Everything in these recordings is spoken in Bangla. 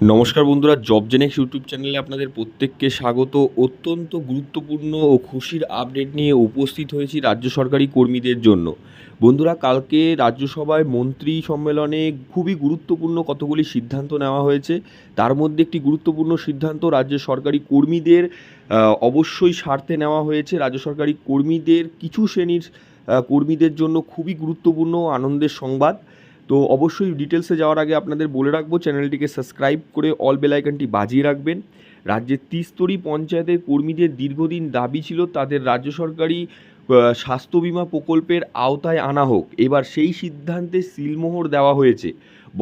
নমস্কার বন্ধুরা জব জেনেক্স ইউটিউব চ্যানেলে আপনাদের প্রত্যেককে স্বাগত। অত্যন্ত গুরুত্বপূর্ণ ও খুশির আপডেট নিয়ে উপস্থিত হয়েছি রাজ্য সরকারি কর্মীদের জন্য। বন্ধুরা, কালকে রাজ্যসভায় মন্ত্রী সম্মেলনে খুবই গুরুত্বপূর্ণ কতগুলি সিদ্ধান্ত নেওয়া হয়েছে। তার মধ্যে একটি গুরুত্বপূর্ণ সিদ্ধান্ত রাজ্য সরকারি কর্মীদের অবশ্যই স্বার্থে নেওয়া হয়েছে। রাজ্য সরকারি কর্মীদের, কিছু শ্রেণির কর্মীদের জন্য খুবই গুরুত্বপূর্ণ আনন্দের সংবাদ। তো অবশ্যই ডিটেলসে যাওয়ার আগে আপনাদের বলে রাখব চ্যানেলটিকে সাবস্ক্রাইব করে অল বেল আইকনটি বাজিয়ে রাখবেন। রাজ্যের তিস্তরী পঞ্চায়েতের কর্মীদের দীর্ঘদিন দাবি ছিল, তাদের রাজ্য সরকারি স্বাস্থ্য বিমা প্রকল্পের আওতায় আনা হোক। এবার সেই সিদ্ধান্তে সিলমোহর দেওয়া হয়েছে।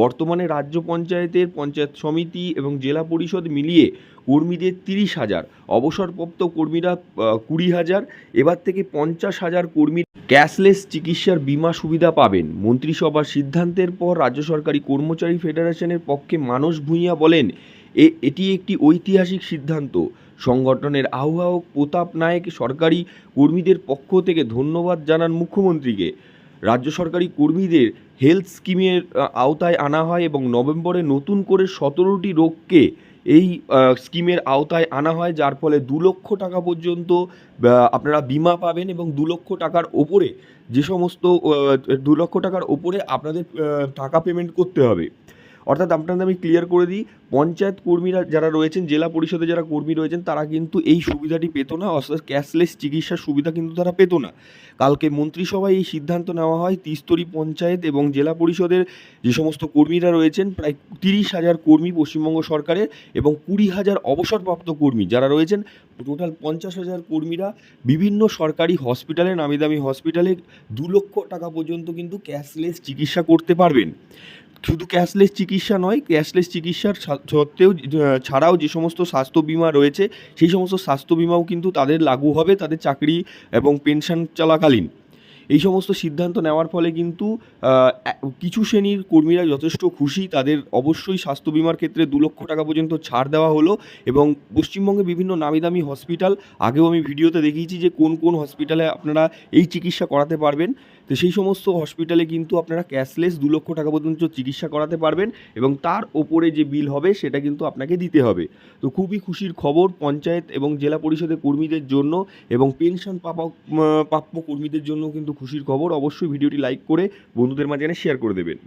বর্তমানে রাজ্য পঞ্চায়েতের পঞ্চায়েত সমিতি এবং জেলা পরিষদ মিলিয়ে কর্মীদের তিরিশ হাজার, অবসরপ্রাপ্ত কর্মীরা কুড়ি হাজার, এবার থেকে পঞ্চাশ হাজার কর্মী ক্যাশলেস চিকিৎসার বীমা সুবিধা পাবেন। মন্ত্রিসভার সিদ্ধান্তের পর রাজ্য সরকারি কর্মচারী ফেডারেশনের পক্ষে মানস ভূঁইয়া বলেন, এ, এটি একটি ঐতিহাসিক সিদ্ধান্ত। সংগঠনের আহ্বায়ক প্রতাপ নায়েক সরকারি কর্মীদের পক্ষ থেকে ধন্যবাদ জানান মুখ্যমন্ত্রীকে। রাজ্য সরকারি কর্মীদের হেলথ স্কিমের আওতায় আনা হয় এবং নভেম্বরে নতুন করে সতেরোটি রোগকে এই স্কিমের আওতায় আনা হয়, যার ফলে দু লক্ষ টাকা পর্যন্ত আপনারা বিমা পাবেন এবং দু লক্ষ টাকার ওপরে যে সমস্ত দু লক্ষ টাকার ওপরে আপনাদের টাকা পেমেন্ট করতে হবে। অর্থাৎ আপনাদের আমি ক্লিয়ার করে দিই, পঞ্চায়েত কর্মীরা যারা রয়েছেন, জেলা পরিষদে যারা কর্মী রয়েছেন, তারা কিন্তু এই সুবিধাটি পেত না, অর্থাৎ ক্যাশলেস চিকিৎসার সুবিধা কিন্তু তারা পেত না। কালকে মন্ত্রিসভায় এই সিদ্ধান্ত নেওয়া হয়, তিস্তরী পঞ্চায়েত এবং জেলা পরিষদের যে সমস্ত কর্মীরা রয়েছেন, প্রায় তিরিশ হাজার কর্মী পশ্চিমবঙ্গ সরকারের এবং কুড়ি হাজার অবসরপ্রাপ্ত কর্মী যারা রয়েছেন টোটাল পঞ্চাশ হাজার কর্মীরা বিভিন্ন সরকারি হসপিটালে নামি দামি হসপিটালে দু লক্ষ টাকা পর্যন্ত কিন্তু ক্যাশলেস চিকিৎসা করতে পারবেন। শুধু ক্যাশলেস চিকিৎসা নয় ক্যাশলেস চিকিৎসার সত্ত্বেও ছাড়াও যে সমস্ত স্বাস্থ্য বিমা রয়েছে, সেই সমস্ত স্বাস্থ্য বিমাও কিন্তু তাদের লাগু হবে, তাদের চাকরি এবং পেনশন চলাকালীন। এই সমস্ত সিদ্ধান্ত নেওয়ার ফলে কিন্তু কিছু শ্রেণির কর্মীরা যথেষ্ট খুশি। তাদের অবশ্যই স্বাস্থ্য বিমার ক্ষেত্রে দু লক্ষ টাকা পর্যন্ত ছাড় দেওয়া হলো এবং পশ্চিমবঙ্গে বিভিন্ন নামি দামি হসপিটাল আগেও আমি ভিডিওতে দেখিয়েছি যে কোন কোন হসপিটালে আপনারা এই চিকিৎসা করাতে পারবেন। তো সেই সমস্ত হসপিটালে কিন্তু আপনারা ক্যাশলেস দু লক্ষ টাকা পর্যন্ত চিকিৎসা করাতে পারবেন এবং তার ওপরে যে বিল হবে সেটা কিন্তু আপনাকে দিতে হবে। তো খুবই খুশির খবর পঞ্চায়েত এবং জেলা পরিষদের কর্মীদের জন্য এবং পেনশন পাপা প্রাপ্য কর্মীদের জন্য কিন্তু খুশির খবর। অবশ্যই ভিডিওটি লাইক করে বন্ধুদের মাঝখানে শেয়ার করে দেবেন।